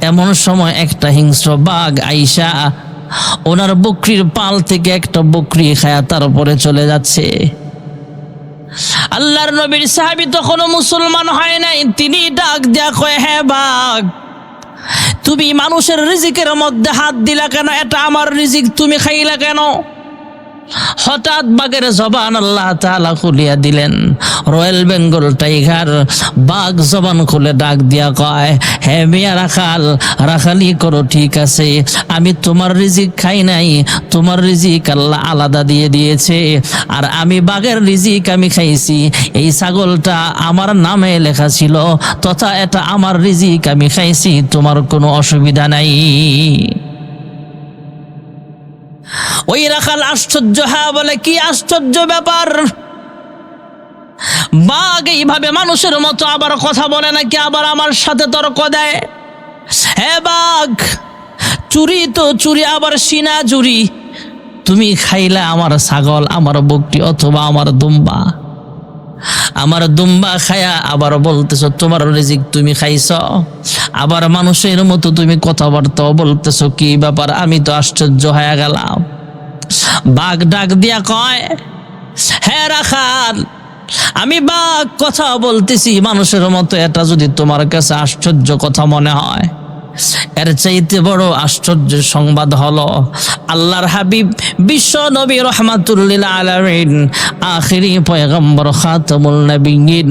এমন সময় একটা হিংস্র বাঘ আইসা ওনার বকরির পাল থেকে একটা বকরি খায়া তার তারপরে চলে যাচ্ছে। আল্লাহর নবীর সাহাবি তখনও মুসলমান হয় নাই। তিনি ডাক দেয়া কয় হ্যাঁ বাঘ, তুমি মানুষের রিজিকের মধ্যে হাত দিলা কেন? এটা আমার রিজিক, তুমি খাইলা কেন? হঠাৎ বাঘের জবান আল্লাহ তালা খুলিয়া দিলেন। রয়্যাল বেঙ্গল টাইগার বাঘ জবান খুলে ডাক দিয়া কয়, হে মিয়া রাখাল, রাখালি করো, ঠিক আছে। আমি তোমার রিজিক খাই নাই, তোমার রিজিক আল্লাহ আলাদা দিয়ে দিয়েছে। আর আমি বাঘের রিজিক আমি খাইছি। এই ছাগলটা আমার নামে লেখা ছিল, তথা এটা আমার রিজিক আমি খাইছি, তোমার কোনো অসুবিধা নাই। ওই রাখাল আশ্চর্য হ্যাঁ বলে, কি আশ্চর্য ব্যাপার? বাঘ এইভাবে মানুষের মতো আবার কথা বলে নাকি আবার আমার সাথে তর্ক দেয়? হ্যাঁ বাঘ, চুরি তো চুরি, আবার সিনা চুরি। তুমি খাইলে আমার ছাগল, আমার বকটি অথবা আমার দুম্বা। আমার দুম্বা খায়া আবার বলতেছ, তোমার রিজিক তুমি খাইছ? আবার মানুষের মতো তুমি কথাবার্তা বলতেছ, কি ব্যাপার? আমি তো আশ্চর্য হয়ে গেলাম। বাঘ ডাক দিয়া কয় হ্যাঁ রাখাল, আমি বাঘ কথা বলতেছি। মানুষের মতো এটা যদি তোমার কাছে আশ্চর্য কথা মনে হয়। এর চাইতে বড় আশ্চর্য সংবাদ হলো, আল্লাহর হাবিব বিশ্ব নবী রহমাতুল্লিল আলামিন, আখিরি পয়গম্বর খাতামুল নবীন,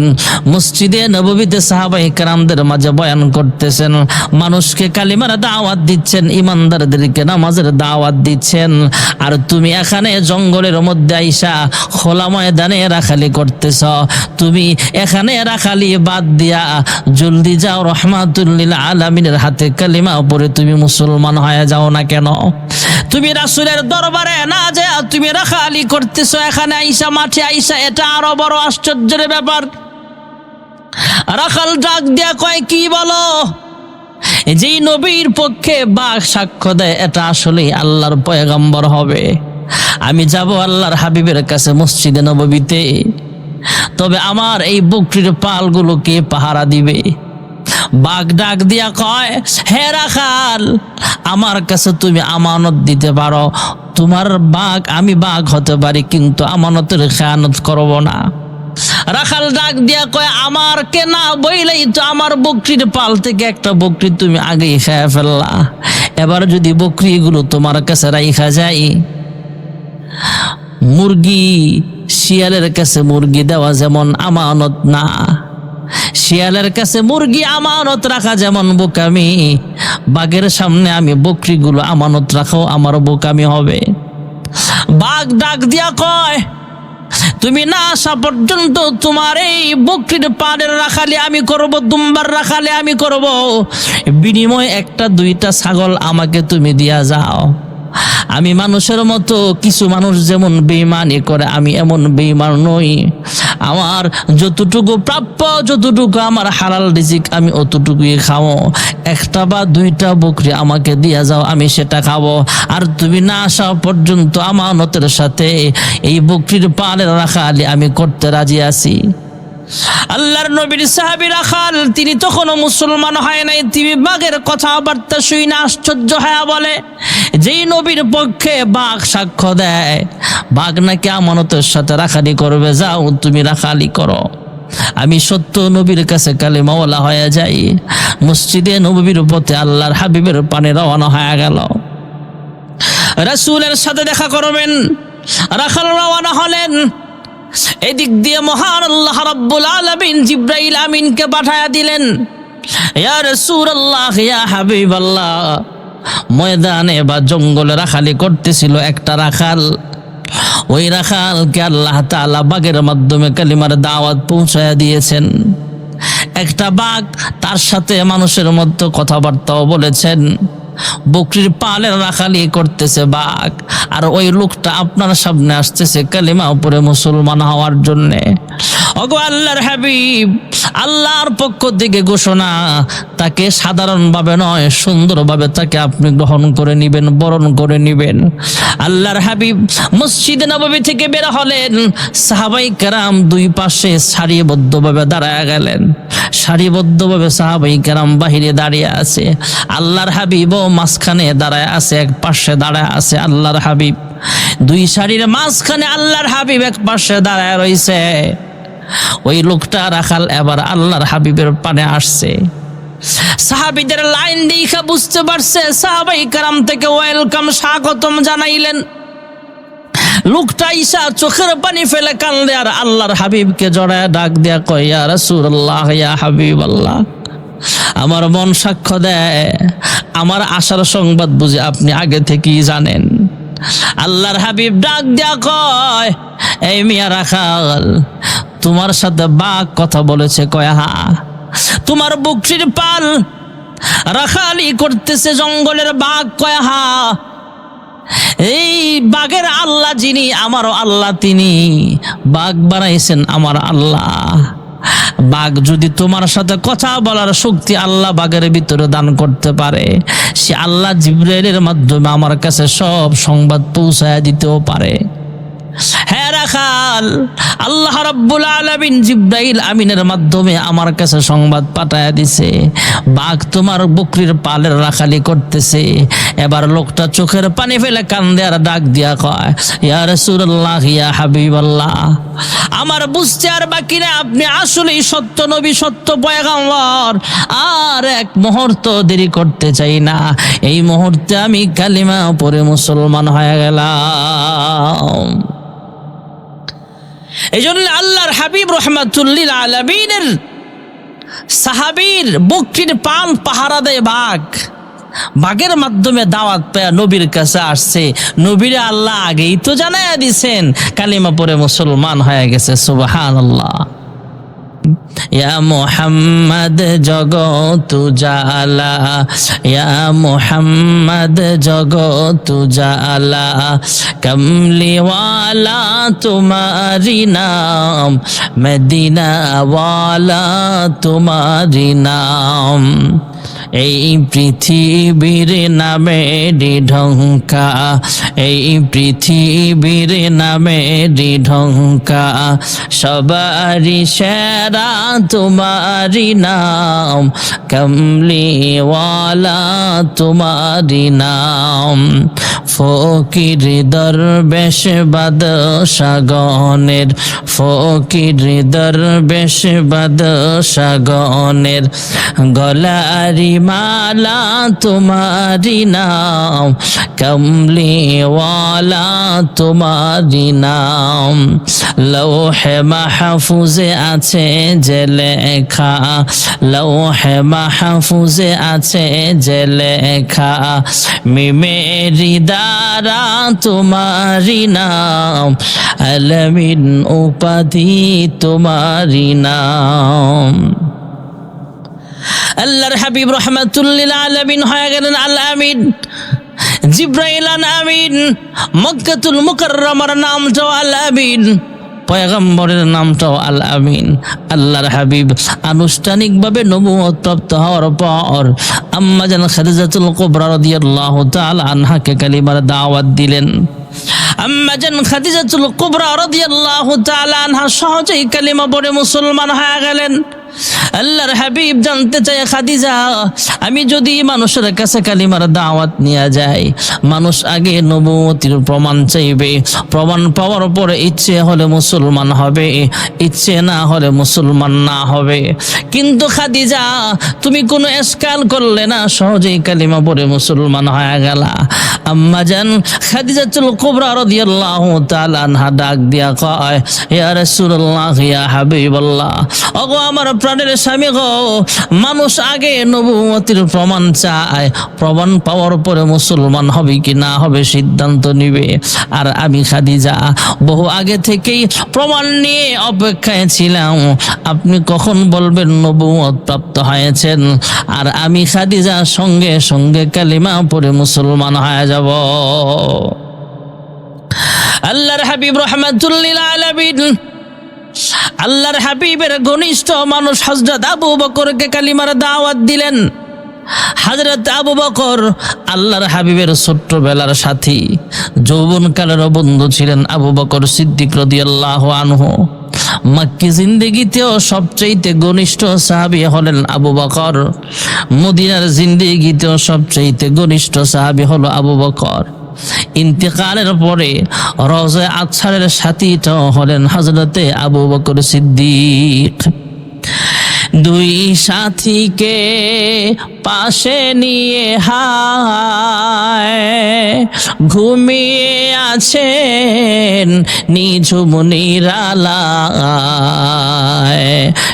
মসজিদে নববীতে সাহাবাই কেরামদের মাঝে বয়ান করতেছেন। মানুষকে কালিমার দাওয়াত দিচ্ছেন, ইমানদারদেরকে নামাজের দাওয়াত দিচ্ছেন। আর তুমি এখানে জঙ্গলের মধ্যে আইসা খোলা ময়দানে রাখালি করতেছ। তুমি এখানে রাখালি বাদ দিয়া জলদি যাও রহমাতুল্লিল আলামিনের হাতে কালিমা পরে তুমি মুসলমান হয়ে যাও না কেন? তুমি রাসুলের দরবারে না যে তুমি রাখালি করতেছো, এখানে আইসা মাঠে আইসা, এটা আরও বড় আশ্চর্যের ব্যাপার। রাখাল ডাক দিয়া কয়, কি বলো? যেই নবীর পক্ষে বাঘ সাক্ষ্য দেয়, এটা আসলে আল্লাহর পয়গম্বর হবে। আমি যাব আল্লাহর হাবিবের কাছে মসজিদে নববীতে। তবে আমার এই বকরির পালগুলোকে পাহারা দিবে। বাঘ ডাক দিয়া কয়, হে রাখাল, আমার কাছে তুমি আমানত দিতে পারো। তোমার বাঘ, আমি বাঘ হতে পারি, কিন্তু আমানতের খেয়ানত করব না। রাখাল ডাক দিয়া কয়, আমার কে না বইলেই তো আমার বকরির পাল থেকে একটা বকরি তুমি আগেই খেয়ে ফেললা। এবার যদি বকরিগুলো তোমার কাছে রাইখা যায়, মুরগি শিয়ালের কাছে মুরগি দেওয়া যেমন আমানত না। শিয়ালের কাছে মুরগি আমানত রাখা যেমন বোকামি, বাঘের সামনে আমি বকরিগুলো আমানত রাখাও আমার বোকামি হবে। বাঘ ডাক দিয়া কয়, তুমি না আসা পর্যন্ত তোমার এই বকরির পাড়ের রাখালে আমি করব, দুম্বার রাখালে আমি করব। বিনিময় একটা দুইটা ছাগল আমাকে তুমি দিয়া যাও। আমি মানুষের মতো কিছু মানুষ যেমন বেইমানি করে, আমি এমন বেইমান নই। আমার যতটুকু প্রাপ্য, যতটুকু আমার হালাল রিজিক, আমি অতটুকুই খাব। একটা বা দুইটা বকরি আমাকে দিয়া যাও, আমি সেটা খাব। আর তুমি না আসা পর্যন্ত আমানতের সাথে এই বকরির পালের রাখা আমি করতে রাজি আছি। আল্লাহর নবীর সাহাবি রাখাল তিনি তখনও মুসলমান হয় নাই। তিনি বাঘের কথাবার্তা শুই না, আশ্চর্য হয়ে বলে, যেই নবীর পক্ষে বাঘ সাক্ষ্য দেয়, বাঘ নাকি আমানতের সাথে রাখালি করবে, যাও তুমি রাখালি করো। আমি সত্য নবীর কাছে কালে মাওলা হয়ে যাই। মসজিদে নবীর পথে আল্লাহর হাবিবের পানে রওনা হয়ে গেল। রাসূলের সাথে দেখা করবেন। রাখাল রওনা হলেন। এদিক দিয়ে মহান আল্লাহ রাব্বুল আলামিন জিব্রাইল আমিনকে পাঠায়া দিলেন। ইয়া রাসূলুল্লাহ, ইয়া হাবিবাল্লাহ, ময়দানে বা জঙ্গলে রাখালি করতেছিল একটা রাখাল। ওই রাখালকে আল্লাহ তাআলা বাগের মাধ্যমে কালিমার দাওয়াত পৌঁছায়া দিয়েছেন। একটা বাঘ তার সাথে মানুষের মধ্যে কথাবার্তাও বলেছেন। বকরির পালের রাখালি করতেছে বাঘ। আর ওই লোকটা আপনার সামনে আসতেছে কালিমা উপরে মুসলমান হওয়ার জন্যে। অগো আল্লাহর হাবিব, আল্লাহর পক্ষ থেকে ঘোষণা, তাকে সাধারণভাবে নয়, সুন্দরভাবে তাকে আপনি গ্রহণ করে নিবেন, বরণ করে নিবেন। আল্লাহর হাবিব মসজিদে নববী থেকে বের হলেন, সাহাবাই কেরাম দুই পাশে সারিবদ্ধভাবে দাঁড়ায় গেলেন। সারিবদ্ধভাবে সাহাবাই কেরাম বাহিরে দাঁড়িয়ে আছে। আল্লাহর হাবিবও মাঝখানে দাঁড়ায় আছে, এক পাশে দাঁড়ায় আছে আল্লাহর হাবিব। দুই সারির মাঝখানে আল্লাহর হাবিব এক পাশে দাঁড়ায় রইছে ওই লোকটা রাখাল এবার আল্লাহর হাবিবের পানে আসছে। সাহাবিদের লাইন দেখা বুঝতে পারছে, সাহাবাই কারাম থেকে ওয়েলকাম স্বাগতম জানাইলেন। লোকটা ঈশা চোখের পানি ফেলে কান্দে আর আল্লাহর হাবিবকে জড়ায় ডাক দেয়া কয়, ইয়া রাসূলুল্লাহ, ইয়া হাবিব আল্লাহ আমার মন সাক্ষ্য দেয়, আমার আশার সংবাদ বুঝে আপনি আগে থেকেই জানেন। আল্লাহর হাবিব ডাক দেয়া কয়, এই মিয়া রাখাল তোমার সাথে বাঘ কথা বলেছে, কয় হা তোমার বুকটির পাল রাখালি করতেছে জঙ্গলের বাঘ, কয় হা এই বাঘের আল্লাহ যিনি, আমারও আল্লাহ তিনি। বাঘ বানাইছেন আমার আল্লাহ। বাঘ যদি তোমার সাথে কথা বলার শক্তি আল্লাহ বাঘের ভিতরে দান করতে পারে, সে আল্লাহ জিব্রাইলের মাধ্যমে আমার কাছে সব সংবাদ পৌঁছায় দিতেও পারে। হ্যাঁ রাখাল আল্লাহ রাব্বুল আলামিন জিব্রাইল আমিনের মাধ্যমে আমার কাছে সংবাদ পাঠায় দিছে। বাঘ তোমার বকরির পালের রাখালি করতেছে। এবার লোকটা চোখের পানি ফেলে কান্দে আর ডাক দিয়া কয়, ইয়া রাসূলুল্লাহ, ইয়া হাবিবাল্লাহ, আমার বুঝতে আর বাকি না আপনি আসলেই সত্য নবী, সত্য পয়গাম্বর। আর এক মুহূর্ত দেরি করতে চাই না। এই মুহূর্তে আমি কালিমা পরে মুসলমান হয়ে গেলাম। এই জন্য আল্লাহর হাবিব রহমাতুল্লিল আলমিনের সাহাবির বকরির পান পাহারা দেয় বাঘ। বাঘের মাধ্যমে দাওয়াত পেয়া নবীর কাছে আসছে। নবীরে আল্লাহ আগেই তো জানাইয়া দিছেন, কালিমা পরে মুসলমান হয়ে গেছে সুবাহান আল্লাহ ইয়া মোহাম্মদ জগত জালা ইয়া মোহাম্মদ জগত জালা কমলিওয়ালা তোমারি নাম মদিনাওয়ালা তোমারি নাম। এই পৃথিবীর নামে ঢঙ্কা এই পৃথিবীর নামে ঢঙ্কা সবারি সেরা তোমারি নাম, কমলিওয়ালা তোমারি নাম, ফকির দরবেশ বাদশাগণের, ফকির দরবেশ বাদশাগণের, গলারি মালা তোমারি নাম কমলিওয়ালা তোমারি নাম। লৌহে মাহফুজে আছে যে লেখা, লৌহে মাহফুজে আছে যে লেখা। মিমেরি দ্বারা তোমারি নাম, আলমিন উপাধি তোমারি নাম। আল্লাহর হাবিব রহমাতুল্লিল আলামিন হয়ে গেলেন আল আমিন। জিব্রাইল আমিন। মক্কাতুল মুকাররমার নামটাও আল আমিন। পয়গম্বরের নামটাও আল আমিন। আল্লাহর হাবিব আনুষ্ঠানিকভাবে নবুয়ত প্রাপ্ত হওয়ার পর আম্মাজান খাদিজাতুল কুবরা রাদিয়াল্লাহু তাআলা আনহাকে কালিমার দাওয়াত দিলেন। আম্মাজান খাদিজাতুল কুবরা রাদিয়াল্লাহু তাআলা আনহা সহজেই কালিমা পড়ে মুসলমান হয়ে গেলেন। আল্লাহর হাবিব জানতে চায়, খাদিজা, আমি যদি মানুষের কাছে কালিমার দাওয়াত নিয়ে যাই, মানুষ আগে নবতির প্রমাণ চাইবে। প্রমাণ পাওয়ার পরে ইচ্ছে হলে মুসলমান হবে, ইচ্ছে না হলে মুসলমান না হবে। কিন্তু খাদিজা, তুমি কোনো এসকাল করলে না, সহজেই কালিমা পরে মুসলমান হয়ে গেলা। আম্মা জান, খাদিজাতুল কুবরা রাদিয়াল্লাহু তাআলা আনহা ডাক দিয়া কয়, ইয়া রাসূলুল্লাহ, ইয়া হাবিবাল্লাহ, ওগো আমার প্রাণের স্বামী গো, মানুষ আগে নবুয়তির প্রমাণ চায়। প্রমাণ পাওয়ার পরে মুসলমান হবে কি না হবে সিদ্ধান্ত নিবে। আর আমি খাদিজা, বহু আগে থেকেই প্রমাণ নিয়ে অপেক্ষায় ছিলাম। আপনি কখন বলবেন নবুয়ত প্রাপ্ত হয়েছেন? আর আমি খাদিজা, সঙ্গে সঙ্গে কালিমা পরে মুসলমান হয়ে যাব। আল্লাহর হাবিব রহমাতুল্লিল আলামিন আল্লাহর হাবিবের ঘনিষ্ঠ মানুষ হজরত আবু বকরকে কালিমার দাওয়াত দিলেন। হাজরত আবু বকর আল্লাহর হাবিবের ছোট্টবেলার সাথী, যৌবনকালেরও বন্ধু ছিলেন আবু বকর সিদ্দিক রদিয়াল্লাহ আনহু। মাক্কি জিন্দিগিতেও সবচেয়েতে ঘনিষ্ঠ সাহাবি হলেন আবু বকর। মদিনার জিন্দিগিতেও সবচেয়েতে ঘনিষ্ঠ সাহাবি হলো আবু বকর। ইন্তেকালের পরে রজে আচ্ছারের সাথীটাও হলেন হজরতে আবু বকর সিদ্দিক। দুই সাথীকে পাশে নিয়ে হায়, ঘুমিয়ে আছেন নিঝুম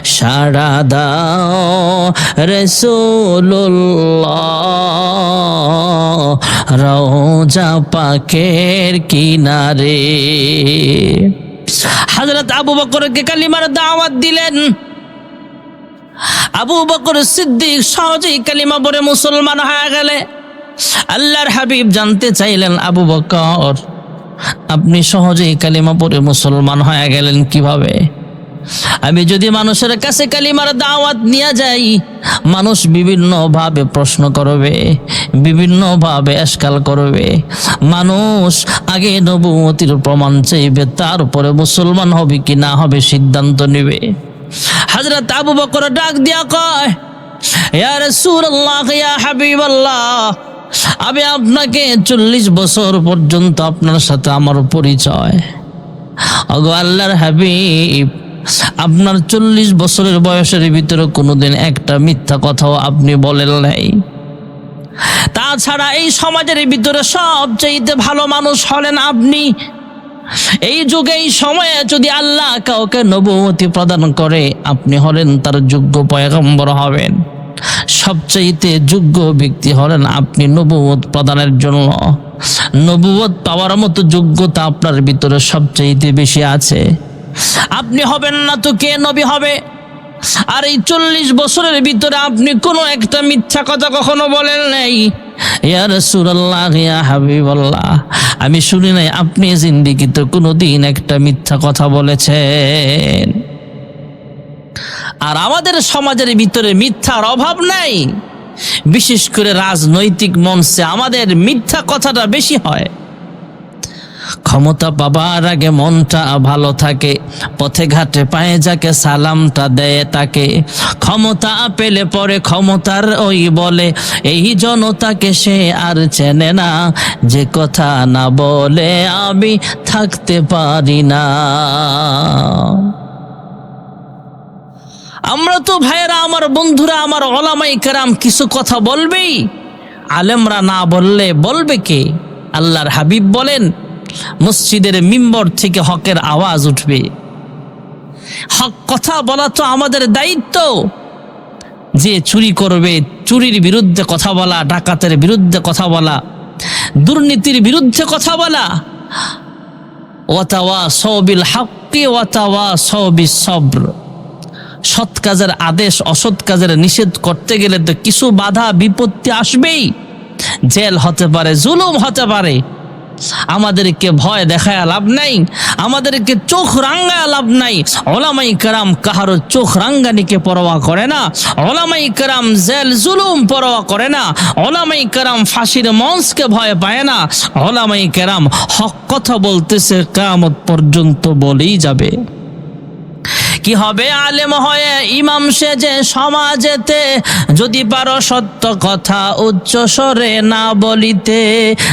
সারা দাও রসুল্লাহ রওজা পাকের কিনারে। হজরত আবু বকরকে কালিমার দাওয়াত দিলেন। আবু বকর সিদ্দিক সহজেই কালিমা পরে মুসলমান হয়ে গেলে। আল্লাহর হাবিব জানতে চাইলেন, আবু বকর, আপনি সহজেই কালিমা পরে মুসলমান হয়ে গেলেন কীভাবে? আমি যদি মানুষের কাছে কালিমার দাওয়াত নিয়ে যাই, মানুষ বিভিন্নভাবে প্রশ্ন করবে বিভিন্নভাবে এসকাল করবে। মানুষ আগে নবুমতির প্রমাণ চাইবে, তারপরে মুসলমান হবে কি না হবে সিদ্ধান্ত নেবে। হজরত আবু বকর ডাক দিয়া কয়, ইয়া রাসূলুল্লাহ, ইয়া হাবিবাল্লাহ, আমি আপনাকে চল্লিশ বছর পর্যন্ত আপনার সাথে আমার পরিচয়। অগো আল্লাহর হাবিব, আপনার চল্লিশ বছরের বয়সের ভিতরে কোনোদিন একটা মিথ্যা কথাও আপনি বলেন নাই। তাছাড়া এই সমাজের ভিতরে সবচেয়ে ভালো মানুষ হলেন আপনি। এই যুগে, এই সময়ে যদি আল্লাহ কাউকে নবুমতি প্রদান করে, আপনি হলেন তার যোগ্য পয়গম্বর হবেন। সবচাইতে যোগ্য ব্যক্তি হলেন আপনি নবুয়ত প্রদানের জন্য। নবুয়ত পাওয়ার মতো যোগ্যতা আপনার ভিতরে সবচাইতে বেশি আছে। আপনি হবেন না তো কে নবী হবে? আর এই চল্লিশ বছরের ভিতরে আপনি কোনো একটা মিথ্যা কথা কখনো বলেন নাই। আমি শুনি নাই আপনি জিন্দিগিতে কোনো দিন একটা মিথ্যা কথা বলেছেন। আর আমাদের সমাজের ভিতরে মিথ্যার অভাব নাই। বিশেষ করে রাজনৈতিক মঞ্চে আমাদের মিথ্যা কথাটা বেশি হয়। ক্ষমতা পাবার আগে মনটা ভালো থাকে। পথে ঘাটে পায়ে যাকে সালামটা দেয় তাকে। ক্ষমতা পেলে পরে ক্ষমতার ওই বলে, এই জনতাকে সে আর চেনে না। যে কথা না বলে আমি থাকতে পারি না। আমরা তো ভাইয়েরা, আমার বন্ধুরা, আমার অলামাই কেরাম কিছু কথা বলবেই? আলেমরা না বললে বলবে কে? আল্লাহর হাবিব বলেন মসজিদের মিম্বর থেকে হকের আওয়াজ উঠবে। হক কথা বলা তো আমাদের দায়িত্ব। যে চুরি করবে, চুরির বিরুদ্ধে কথা বলা, ডাকাতের বিরুদ্ধে কথা বলা, দুর্নীতির বিরুদ্ধে কথা বলা। ওয়াতাওয়া সবিল হাক্কি, ওয়াতাওয়া সবিস সব্র। সৎ কাজের আদেশ, অসৎ কাজের নিষেধ করতে গেলে তো কিছু বাধা, বিপত্তি আসবেই। জেল হতে পারে, জুলুম হতে পারে। আমাদেরকে ভয় দেখায় লাভ নাই, আমাদেরকে চোখ রাঙ্গায় লাভ নাই। ওলামাই কারাম কাহারো চোখ রাঙ্গানিকে পরোয়া করে না, ওলামাই কারাম জেল জুলুম পরোয়া করে না, ওলামাই কারাম ফাঁসির মঞ্চকে ভয় পায় না, ওলামাই কারাম হক কথা বলতেছে কামত পর্যন্ত বলেই যাবে। কি হবে আলেম হয়ে ইমাম সেজে সমাজেতে? যদি পারো সত্য কথা উচ্চ স্বরে না বলিতে,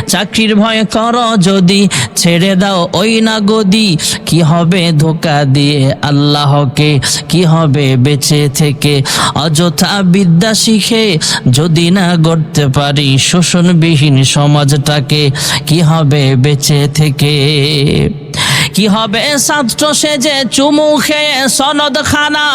চাকরির ভয় কর যদি, ছেড়ে দাও ওই না গদি। কি হবে ধোকা দিয়ে আল্লাহকে? কি হবে বেঁচে থেকে? অযথা বিদ্যা শিখে যদি না গড়তে পারি শোষণবিহীন সমাজটাকে, কি হবে বেঁচে থেকে? কি হবে? ছাত্র সেজে চুমু খেয়ে সনদ খানা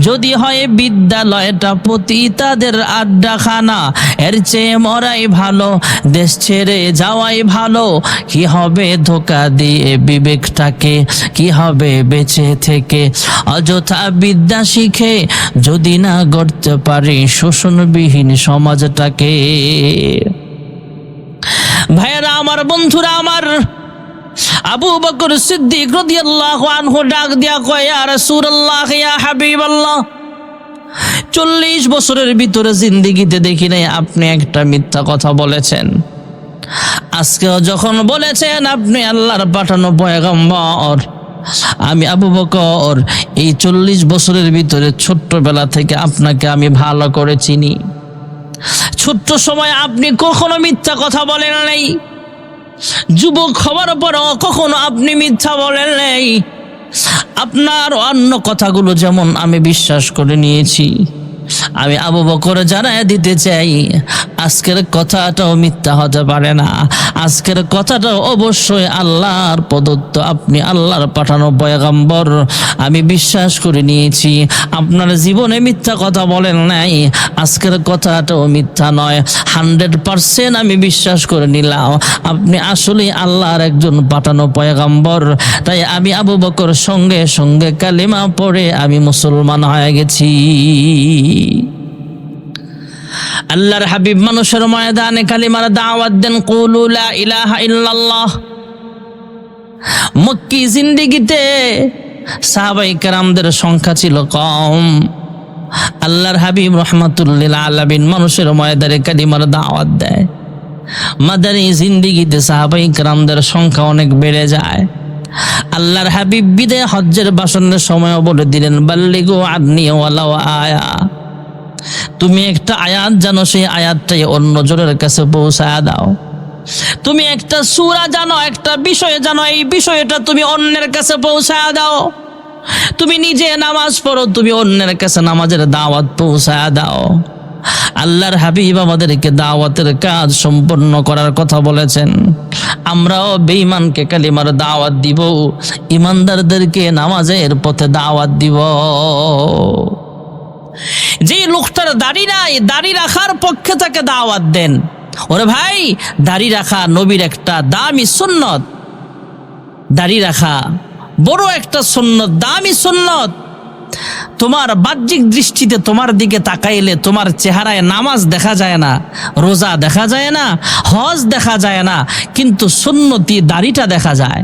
যদি হয় বিদ্যালয়টা প্রতি তাদের আড্ডাখানা। এর চেয়ে মরাই ভালো, দেশ ছেড়ে যাওয়াই ভালো। কি হবে ধোকা দিয়ে বিবেকটাকে? কি হবে বেঁচে থেকে? অযথা বিদ্যা শিখে যদি না গড়তে পারি শোষণবিহীন সমাজটাকে। ভাইয়েরা, আমার বন্ধুরা, আমার আবু বকর সিদ্দিক রাদিয়াল্লাহু আনহু ডাক দিয়া কয়, ইয়া রাসূলুল্লাহ, ইয়া হাবিবাল্লাহ, চল্লিশ বছরের ভিতরে জিন্দিগিতে দেখি নাই আপনি একটা মিথ্যা কথা বলেছেন। আজকেও যখন বলেছেন আপনি আল্লাহর পাঠানো পয়গম্বর, আমি আবু বকর, এই চল্লিশ বছরের ভিতরে ছোট্টবেলা থেকে আপনাকে আমি ভালো করে চিনি। ছোট্ট সময় আপনি কখনো মিথ্যা কথা বলেন নাই। যুবক হওয়ার পরও কখনো আপনি মিথ্যা বলেন নাই। আপনার অন্য কথাগুলো যেমন আমি বিশ্বাস করে নিয়েছি। আমি আবু বকর জানায় দিতে চাই, আজকের কথাটাও মিথ্যা হতে পারে না। আজকের কথাটাও অবশ্যই আল্লাহর প্রদত্ত। আপনি আল্লাহর পাঠানো পয়গাম্বর, আমি বিশ্বাস করে নিয়েছি। আপনার জীবনে মিথ্যা কথা বলেন নাই, আজকের কথাটাও মিথ্যা নয়। হান্ড্রেড পারসেন্ট আমি বিশ্বাস করে নিলাম। আপনি আসলেই আল্লাহর একজন পাঠানো পয়গাম্বর। তাই আমি আবু বকর সঙ্গে সঙ্গে কালিমা পড়ে আমি মুসলমান হয়ে গেছি। আল্লাহর হাবিব মানুষের ময়দানে কালিমার দাওয়াত দেন, কুলু লা ইলাহা ইল্লাল্লাহ। মক্কি জিন্দিগিতে সাহাবাই কেরামদের সংখ্যা ছিল কম। আল্লাহর হাবিব রহমাতুল্লিল আলামিন মানুষের ময়দানে কালিমার দাওয়াত দেয়। মাদানী জিন্দিগিতে সাহাবাই কেরামদের সংখ্যা অনেক বেড়ে যায়। আল্লাহর হাবিব বিদে হজ্জের বাসনের সময়ও বলে দিলেন, বাল্লিগো আদনি ওয়ালাও আয়া। তুমি একটা আয়াত জানো, সেই আয়াতটাই অন্য জনের কাছে পৌঁছায় দাও। তুমি একটা সুরা জানো, একটা বিষয় জানো, এই বিষয়টা তুমি অন্যের কাছে পৌঁছায় দাও। তুমি নিজে নামাজ পড়ো, তুমি অন্যের কাছে নামাজের দাওয়াত পৌঁছায় দাও। আল্লাহর হাবিব আমাদেরকে দাওয়াতের কাজ সম্পন্ন করার কথা বলেছেন। আমরাও বেঈমানকে কালিমার দাওয়াত দিব ইমানদারদেরকে নামাজের পথে দাওয়াত দিব। যে লোকটার দাড়ি নাই, দাড়ি রাখার পক্ষে তাকে দাওয়াত দেন। ওরে ভাই, দাড়ি রাখা নবীর একটা দামি সুন্নত। দাড়ি রাখা বড় একটা সুন্নত, দামি সুন্নত। তোমার বাহ্যিক দৃষ্টিতে তোমার দিকে তাকাইলে তোমার চেহারায় নামাজ দেখা যায় না, রোজা দেখা যায় না, হজ দেখা যায় না, কিন্তু সুন্নতি দাড়িটা দেখা যায়।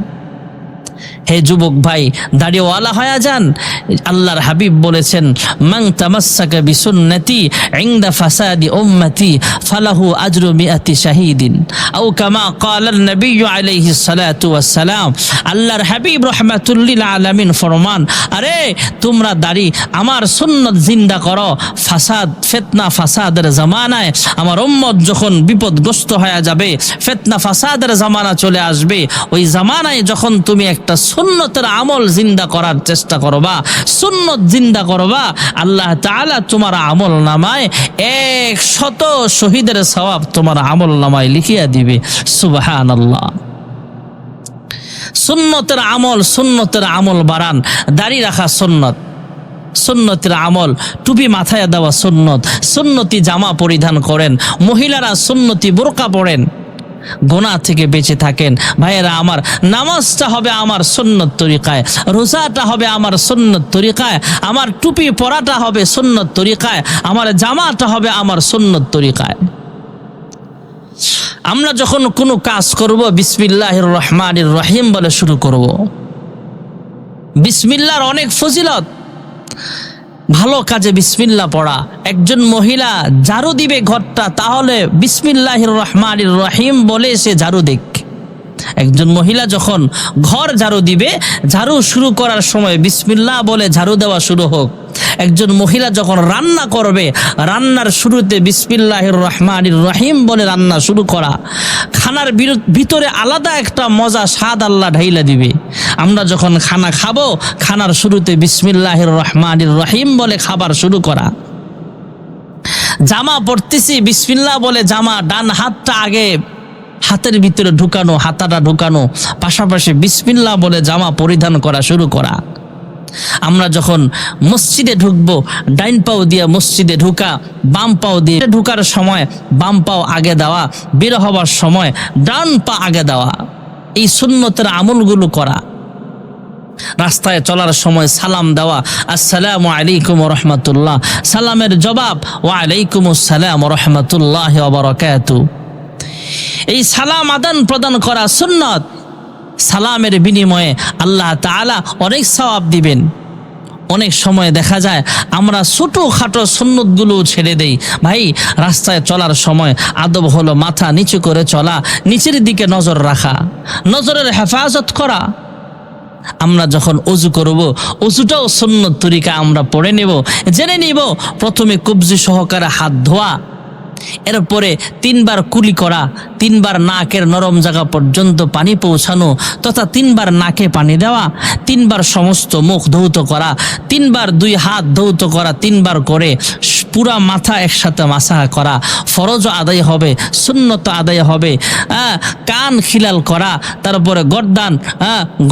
হে যুবক ভাই, দাড়িওয়ালা হয়ে যান। আল্লাহর হাবিব বলেছেন মাং তামাসাকা বিসুন্নতি ইনদা ফাসাদি উম্মতি, ফালাহু আজরু মিআতি শাহিদিন। আও কামা ক্বাল নবী আলাইহি সালাতু ওয়াসসালাম। আল্লাহর হাবিব রাহমাতুল্লিল আলামিন ফরমান, আরে, তোমরা দাড়ি আমার সুন্নত জিন্দা করো। ফাসাদ, ফিতনা ফাসাদের জামানায় আমার উম্মত যখন বিপদগ্রস্ত হয়ে যাবে, ফিতনা ফাসাদের জামানা চলে আসবে। ওই জামানায় যখন তুমি একটা সুন্নতের আমল জিন্দা করার চেষ্টা করবা সুন্নত জিন্দা করবা আল্লাহ তালা তোমার আমল নামায় এক শত শহীদের সওয়াব তোমার আমল নামায় লিখিয়া দিবে। সুবাহান আল্লাহ সুন্নতের আমল সুন্নতের আমল বাড়ান, দাড়ি রাখা সুন্নত। সুন্নতের আমল, টুপি মাথায় দেওয়া সুন্নত। সুন্নতি জামা পরিধান করেন। মহিলারা সুন্নতি বোরকা পড়েন গোনা থেকে বেঁচে থাকেন। ভাইয়েরা, আমার নামাজটা হবে আমার সুন্নত তরিকায়, রোজাটা হবে আমার সুন্নত তরিকায়, আমার টুপি পরাটা হবে সুন্নত তরিকায়, আমার জামাটা হবে আমার সুন্নত তরিকায়। আমরা যখন কোনো কাজ করব বিসমিল্লাহ রহমান রহিম বলে শুরু করব। বিসমিল্লার অনেক ফজিলত। ভালো কাজে বিসমিল্লা পড়া। একজন মহিলা ঝাড়ু দিবে ঘরটা, তাহলে বিসমিল্লাহ রহমান রহিম বলে সে ঝাড়ু দিক। একজন মহিলা যখন ঘর ঝাড়ু দিবে, ঝাড়ু শুরু করার সময় বিসমিল্লা বলে ঝাড়ু দেওয়া শুরু হোক। একজন মহিলা যখন রান্না করবে, রান্নার শুরুতে বিসমিল্লাহ রহমান রহিম বলে রান্না শুরু করা, খানার ভিতরে আলাদা একটা মজা স্বাদ আল্লাহ ঢাইলা দিবে। আমরা যখন খানা খাব, খানার শুরুতে বিসমিল্লাহ রহমান রহিম বলে খাবার শুরু করা। জামা পরতেছি, বিসমিল্লাহ বলে জামা, ডান হাতটা আগে হাতের ভিতরে ঢুকানো, হাতাটা ঢুকানো, পাশাপাশি বিসমিল্লাহ বলে জামা পরিধান করা শুরু করা। আমরা যখন মসজিদে ঢুকবো, ডাইন পাও দিয়ে মসজিদে ঢুকা, বাম পাও দিয়ে ঢুকার সময়, বাম পাও আগে দেওয়া, বের হবার সময়, ডান পা আগে দেওয়া, এই সুন্নতের আমলগুলো করা। রাস্তায় চলার সময় সালাম দেওয়া, আসসালামু আলাইকুম রহমতুল্লাহ। সালামের জবাব, ওয়া আলাইকুম আসসালাম রহমতুল্লাহ বারাকাতু। এই সালাম আদান প্রদান করা সুন্নত। সালামের বিনিময়ে আল্লাহ তাআলা অনেক সওয়াব দিবেন। অনেক সময় দেখা যায় আমরা ছোটো খাটো সুন্নতগুলো ছেড়ে দেই। ভাই, রাস্তায় চলার সময় আদব হলো মাথা নিচু করে চলা, নিচের দিকে নজর রাখা, নজরের হেফাজত করা। আমরা যখন অজু করব, অজুটাও সুন্নত তরিকা আমরা পড়ে নেব, জেনে নিব, প্রথমে কবজি সহকারে হাত ধোয়া এরপরে তিনবার কুলি করা, তিনবার নাকের নরম জায়গা পর্যন্ত পানি পৌঁছানো তথা তিনবার নাকে পানি দেওয়া, তিনবার সমস্ত মুখ ধৌত করা, তিনবার দুই হাত ধৌত করা, তিনবার করে পুরা মাথা একসাথে মাসাহা করা ফরজ আদায় হবে সুন্নত আদায় হবে। কান খিলাল করা, তারপরে গরদান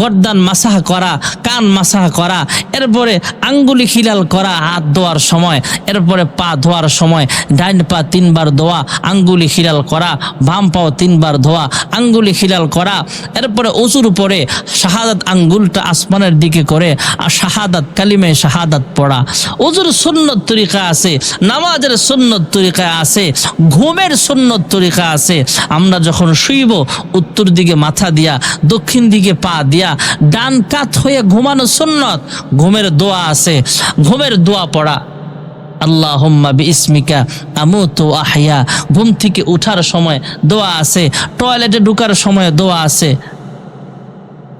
গরদান মাসাহা করা, কান মাসাহা করা, এরপরে আঙ্গুলি খিলাল করা, হাত ধোয়ার সময়, এরপরে পা ধোয়ার সময়, ডাইন পা তিনবার ধোয়া, আঙ্গুলি খিলাল করা, বাম পাও তিনবার ধোয়া, আঙ্গুলি খিলাল করা, এরপরে উঁচুর উপরে শাহাদাত আঙ্গুলটা আসমানের দিকে করে, আর শাহাদাত কালিমে শাহাদাত পড়া। উজুর সুন্নত তরিকা আছে নামাজের সুন্নত তরিকা আছে, ঘুমের সুন্নত তরিকা আছে। আমরা যখন শুইব, উত্তর দিকে মাথা দিয়া, দক্ষিণ দিকে পা দিয়া, ডান কাত হয়ে ঘুমানো সুন্নত, ঘুমের দোয়া আছে। ঘুমের দোয়া পড়া, আল্লাহম্মা বিসমিকা আমুতু আহয়া। ঘুম থেকে উঠার সময় দোয়া আছে, টয়লেটে ঢুকার সময় দোয়া আছে।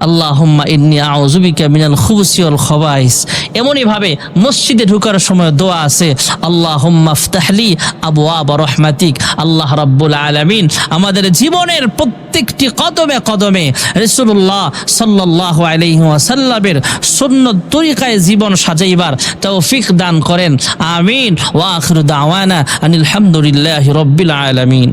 আল্লাহুম্মা ইন্নি আউযুবিকা মিনাল খুবুসি ওয়াল খবাইস। এমনই ভাবে মসজিদে ঢোকার সময় দোয়া আছে, আল্লাহুম্মা ফতাহলি আবওয়াব রহমাতিক। আল্লাহ রাব্বুল আলামিন আমাদের জীবনের প্রত্যেকটি কদমে কদমে রাসূলুল্লাহ সাল্লাল্লাহু আলাইহি ওয়াসাল্লামের সুন্নত তরিকায় জীবন সাজাইবার তৌফিক দান করেন। আমিন। ওয়া আখিরু আনিল হামদুলিল্লাহি রাব্বিল আলামিন।